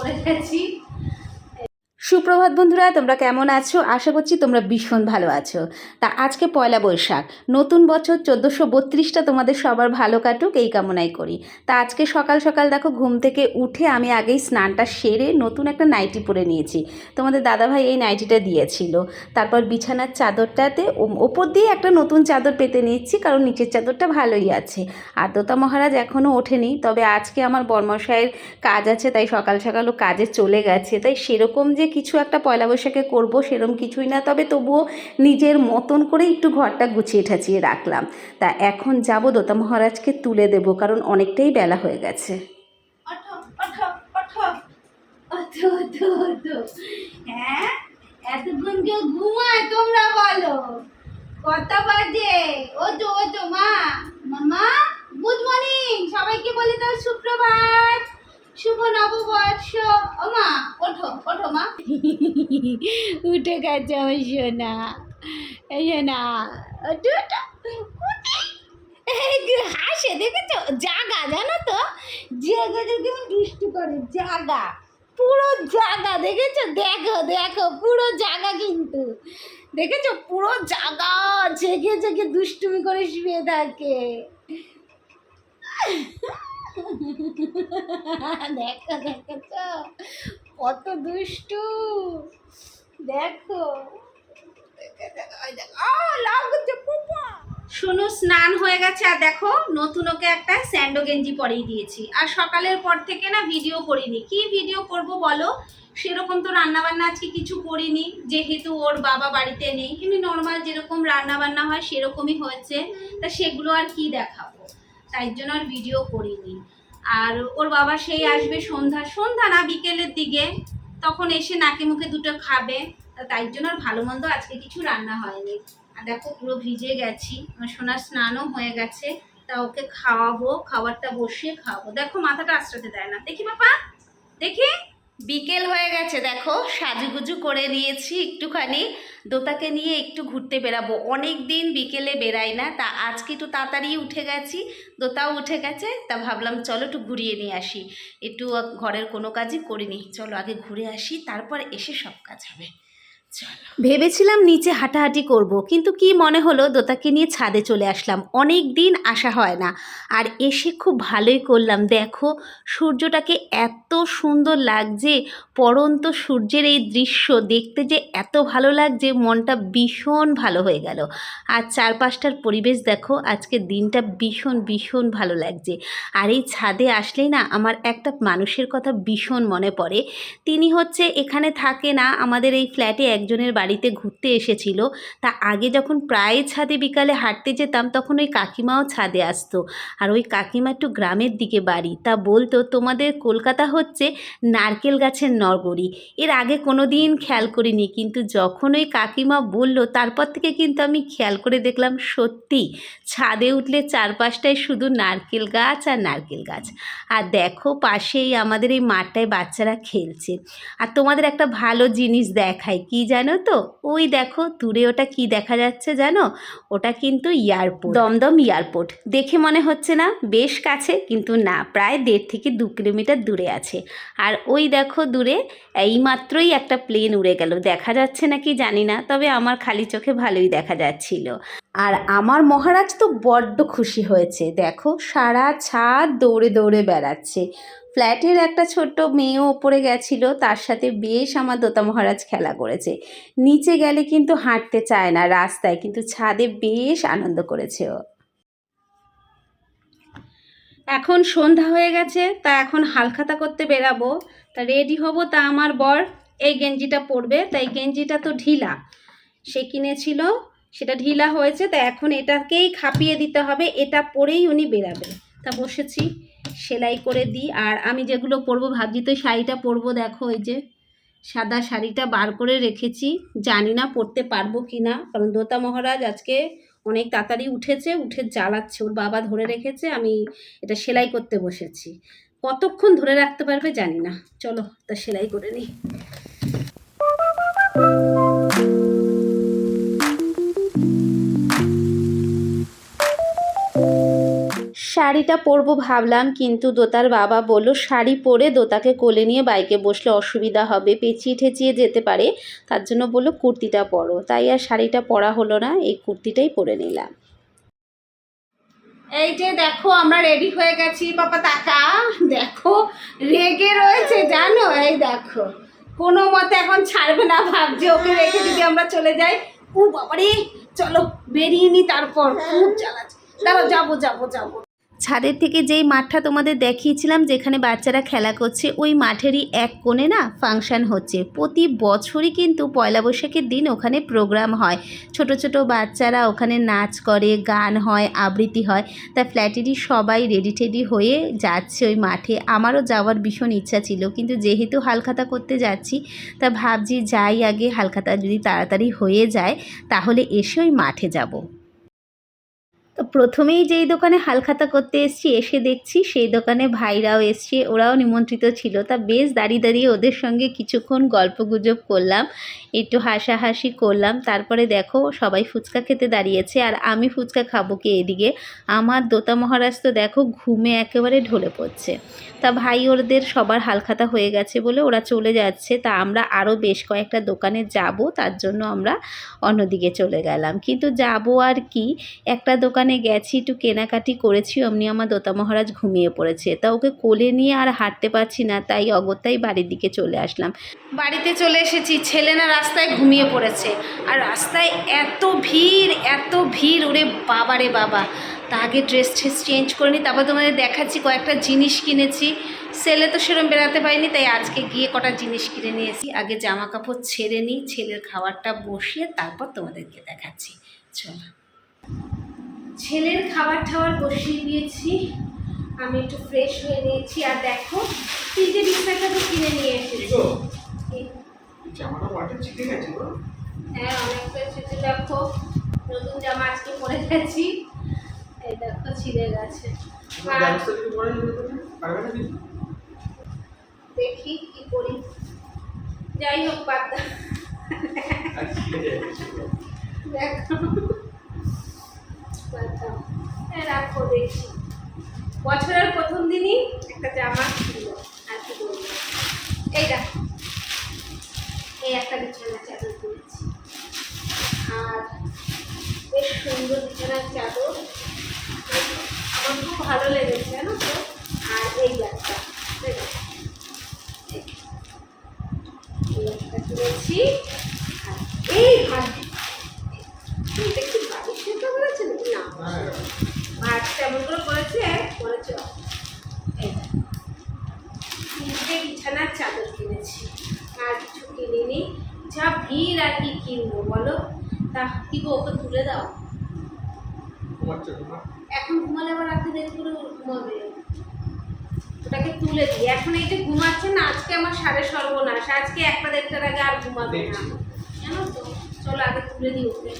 পড়ে গেছি। সুপ্রভাত বন্ধুরা, তোমরা কেমন আছো? আশা করছি তোমরা ভীষণ ভালো আছো। তা আজকে পয়লা বৈশাখ, নতুন বছর চোদ্দোশো বত্রিশটা তোমাদের সবার ভালো কাটুক, এই কামনাই করি। তা আজকে সকাল সকাল দেখো, ঘুম থেকে উঠে আমি আগেই স্নানটা সেরে নতুন একটা নাইটি পরে নিয়েছি। তোমাদের দাদাভাই এই নাইটিটা দিয়েছিল। তারপর বিছানার চাদরটাতে ওপর দিয়ে একটা নতুন চাদর পেতে নিচ্ছি কারণ নিচের চাদরটা ভালোই আছে। আর দোতা মহারাজ এখনও ওঠেনি, তবে আজকে আমার বর্মশাইয়ের কাজ আছে, তাই সকাল সকাল ও কাজে চলে গেছে। তাই সেরকম যে কিছু একটা পয়লা বৈশাখে করব সেরকম কিছুই না। তবে তবুও নিজের মতন করে একটু ঘরটা গুছিয়ে ঠাচিয়ে রাখলাম। তা এখন যাব দোতা মহারাজকে তুলে দেব, কারণ অনেকটাই বেলা হয়ে গেছে। হ্যাঁ এতক্ষণ কেউ তোমরা বলো। বাজে। ওঠো ওঠো, মা। গুড মর্নিং সবাইকে বলে দাও সুপ্রভাত শুভ নববর্ষ। ও মা, ওঠো ওঠো মা। উঠে গেছে আমার সোনা। এই সোনা হাসে, দেখেছ? জাগা, জানো তো? জেগে কেমন দুষ্টু করে, জাগা। পুরো জাগা, দেখেছ? দেখো দেখো, পুরো জাগা কিন্তু। দেখেছ? পুরো জাগা, জেগে জেগে দুষ্টুমি করে শুয়ে থাকে। দেখো দেখেছ কত দুষ্টু। দেখো। শুনু, স্নান হয়ে গেছে, আর দেখো, নতুন ওকে একটা স্যান্ডো গেঞ্জি পরিয়ে দিয়েছি। আর সকালের পর থেকে না ভিডিও করিনি। কি ভিডিও করব বলো? সেরকম তো রান্নাবান্না আজকে কিছু করিনি। যেহেতু ওর বাবা বাড়িতে নেই এমনি নর্মাল যেরকম রান্নাবান্না হয় সেরকমই হয়েছে। তা সেগুলো আর কি দেখাবো? তাই জন্য আর ভিডিও করিনি। আর ওর বাবা সেই আসবে সন্ধ্যা সন্ধ্যা না, বিকেলের দিকে। তখন এসে নাকে মুখে দুটো খাবে। তাই জন্য আর ভালো মন্দ আজকে কিছু রান্না হয়নি। আর দেখো পুরো ভিজে গেছি। আমার সোনার স্নানও হয়ে গেছে। তা ওকে খাওয়াবো, খাবারটা বসিয়ে খাওয়াবো। দেখো মাথাটা আশ্রাতে দেয় না। দেখি বাবা, দেখি। বিকেল হয়ে গেছে, দেখো, সাজুগুজু করে নিয়েছি একটুখানি। দোতাকে নিয়ে একটু ঘুরতে বেরাবো অনেক দিন বিকেলে বেরাই না, তা আজকে একটু তাড়াতাড়ি উঠে গেছি, দোতাও উঠে গেছে, তা ভাবলাম চলো একটু ঘুরিয়ে নিয়ে আসি। একটু ঘরের কোনো কাজই করিনি, চলো আগে ঘুরে আসি, তারপর এসে সব কাজ হবে। ভেবেছিলাম নিচে হাঁটাহাঁটি করব, কিন্তু কি মনে হলো দোতাকে নিয়ে ছাদে চলে আসলাম। অনেক দিন আসা হয় না। আর এসে খুব ভালোই করলাম। দেখো, সূর্যটাকে এত সুন্দর লাগছে পরন্ত সূর্যের এই দৃশ্য দেখতে যে এত ভালো লাগছে, মনটা ভীষণ ভালো হয়ে গেল। আর চারপাশটার পরিবেশ দেখো, আজকে দিনটা ভীষণ ভীষণ ভালো লাগছে। আর এই ছাদে আসলেই না আমার একটা মানুষের কথা ভীষণ মনে পড়ে। তিনি হচ্ছে এখানে থাকে না, আমাদের এই ফ্ল্যাটে একজনের বাড়িতে ঘুরতে এসেছিল। তা আগে যখন প্রায় ছাদে বিকালে হাঁটতে যেতাম, তখন ওই কাকিমাও ছাদে আসতো। আর ওই কাকিমা একটু গ্রামের দিকে বাড়ি। তা বলতো, তোমাদের কলকাতা হচ্ছে নারকেল গাছের নগরী এর আগে কোনো দিন খেয়াল করিনি, কিন্তু যখন ওই কাকিমা বলল, তারপর থেকে কিন্তু আমি খেয়াল করে দেখলাম সত্যি ছাদে উঠলে চারপাশটায় শুধু নারকেল গাছ আর নারকেল গাছ। আর দেখো পাশেই আমাদের এই মাঠটায় বাচ্চারা খেলছে। আর তোমাদের একটা ভালো জিনিস দেখায় কি জানো তো? ওই দেখো, দূরে ওটা কি দেখা যাচ্ছে জানো? ওটা কিন্তু এয়ারপোর্ট। দমদম এয়ারপোর্ট। দেখে মনে হচ্ছে না, বেশ কাছে, কিন্তু না, প্রায় দেড় থেকে দু কিলোমিটার দূরে আছে। আর ওই দেখো দূরে এইমাত্রই একটা প্লেন উড়ে গেল। দেখা যাচ্ছে নাকি জানি না, তবে আমার খালি চোখে ভালোই দেখা যাচ্ছিল। আর আমার মহারাজ তো বড্ড খুশি হয়েছে। দেখো, সারা ছাদ দৌড়ে দৌড়ে বেড়াচ্ছে। ফ্ল্যাটের একটা ছোট্ট মেয়েও ওপরে গেছিল, তার সাথে বেশ আমার দোতা মহারাজ খেলা করেছে। নিচে গেলে কিন্তু হাঁটতে চায় না, রাস্তায়, কিন্তু ছাদে বেশ আনন্দ করেছে ও। এখন সন্ধ্যা হয়ে গেছে, তা এখন হালখাতা করতে বেরাবো। তা রেডি হব তা আমার বর। এই গেঞ্জিটা পরবে তাই গেঞ্জিটা তো ঢিলা। সে কিনেছিল, সেটা ঢিলা হয়েছে, তা এখন এটাকেই খাপিয়ে দিতে হবে, এটা পরেই উনি বেরাবে। তা বসেছি, সেলাই করে দিই, আর আমি যেগুলো পরবো, ভাবছি তো শাড়িটা পরবো, দেখো ওই যে। সাদা শাড়িটা বার করে রেখেছি, জানি না পরতে পারব কি না কারণ দোতা মহারাজ আজকে অনেক তাড়াতাড়ি উঠেছে, উঠে জ্বালাচ্ছে, ওর বাবা ধরে রেখেছে, আমি এটা সেলাই করতে বসেছি। কতক্ষণ ধরে রাখতে পারবে জানি না। চলো, তা সেলাই করে নিই। শাড়িটা পরবো ভাবলাম, কিন্তু দোতার বাবা বলল, শাড়ি পরে দোতাকে কোলে নিয়ে বাইকে বসলে অসুবিধা হবে, পেঁচিয়ে ঠেচিয়ে যেতে পারে। তার জন্য বলল, কুর্তিটা পরো। তাই আর শাড়িটা পরা হলো না, এই কুর্তিটাই পরে নিলাম। এই যে দেখো, আমরা রেডি হয়ে গেছি বাবা তাকা দেখো, রেগে রয়েছে, জানো? এই দেখো, কোনো মতে এখন ছাড়বে না, ভাবছে ওকে রেখে যদি আমরা চলে যাই। ও বাবারে, চলো, বেরিয়ে নি তারপর, খুব জ্বালাচ্ছে। দাঁড়াও, যাব যাব যাব। ছাদের থেকে যেই মাঠটা তোমাদের দেখিয়েছিলাম, যেখানে বাচ্চারা খেলা করছে, ওই মাঠেরই এক কোণে না ফাংশন হচ্ছে। প্রতি বছরই কিন্তু পয়লা বৈশাখের দিন ওখানে প্রোগ্রাম হয়। ছোট ছোট বাচ্চারা ওখানে নাচ করে, গান হয়, আবৃত্তি হয়। তা ফ্ল্যাটেরই সবাই রেডি টেডি হয়ে যাচ্ছে ওই মাঠে। আমারও যাওয়ার ভীষণ ইচ্ছা ছিল, কিন্তু যেহেতু হালখাতা করতে যাচ্ছি, তা ভাবছি যাই আগে হালখাতা যদি তাড়াতাড়ি হয়ে যায়, তাহলে এসে ওই মাঠে যাব। তো প্রথমেই যেই দোকানে হালখাতা করতে এসছি, এসে দেখছি সেই দোকানে ভাইরাও এসছে, ওরাও নিমন্ত্রিত ছিল। তা বেশ দাঁড়িয়ে দাঁড়িয়ে ওদের সঙ্গে কিছুক্ষণ গল্প গুজব করলাম, একটু হাসাহাসি করলাম। তারপরে দেখো, সবাই ফুচকা খেতে দাঁড়িয়েছে আর আমি ফুচকা খাব কি এদিকে? আমার দোতা মহারাজ তো দেখো ঘুমে একেবারে ঢলে পড়ছে। তা ভাই ওদের সবার হালখাতা হয়ে গেছে বলে ওরা চলে যাচ্ছে। তা আমরা আরও বেশ কয়েকটা দোকানে যাব, তার জন্য আমরা অন্যদিকে চলে গেলাম। কিন্তু যাব আর কি? একটা দোকানে গেছি, একটু কেনাকাটি করেছি, অমনি আমার দোতা মহারাজ ঘুমিয়ে পড়েছে। তা ওকে কোলে নিয়ে আর হাঁটতে পারছি না, তাই অগত্যাই বাড়ির দিকে চলে আসলাম। বাড়িতে চলে এসেছি, ছেলে না রাস্তায় ঘুমিয়ে পড়েছে। আর রাস্তায় এত ভিড় এত ভিড়, ওরে বাবা রে বাবা। তা আগে ড্রেস ট্রেস চেঞ্জ করে নিই তারপর তোমাদের দেখাচ্ছি, কয়েকটা জিনিস কিনেছি। ছেলে তো সেরকম বেড়াতে পারিনি, তাই আজকে গিয়ে কটা জিনিস কিনে নিয়েছি। আগে জামা কাপড় ছেড়ে নিই ছেলের খাবারটা বসিয়ে তারপর তোমাদেরকে দেখাচ্ছি। চলো। ছেলের খাবার টাবার বসিয়ে দিয়েছি। আমি একটু ফ্রেশ হয়ে নিয়েছি। আর দেখো তিনটে বিছানাটা তো কিনে নিয়ে এসেছি। হ্যাঁ অনেকটা ছিটে দেখো নতুন জামা আজকে পরে গেছি। এই দেখো ছিঁড়ে গেছে। দেখি কি করি। যাই হোক। আর দেখো। রাখো, দেখি। বছরের প্রথম দিনই একটা জামা কিনবো আর কি বলব? এই দেখো। এই একটা বিছানার চাদর কিনেছি আর বেশ সুন্দর বিছানার চাদর। আমার খুব ভালো লেগেছে, জানো তো? আর এই ব্যাগটা এই দেখো। এই এই একটা কিনেছি আর এই ভাত এটা কি বাড়ির সেদ্ধ করেছে নাকি না হ্যাঁ ভাত কেমন করে করেছে করেছে এই দেখো। তিনটে বিছানার চাদর কিনেছি আর কিছু কিনিনি যা ভিড় আর কি কিনবো বলো তা কি গো ওকে তুলে দাও। এখন ঘুমালে আবার রাতে দেরি করে ঘুমাবে। ওটাকে তুলে দিই। এখন এই যে ঘুমাচ্ছে না আজকে আমার সাড়ে সর্বনাশ। আজকে একটা দেড়টার আগে আর ঘুমাবে না। জানো তো? চলো আগে তুলে দিই ওকে।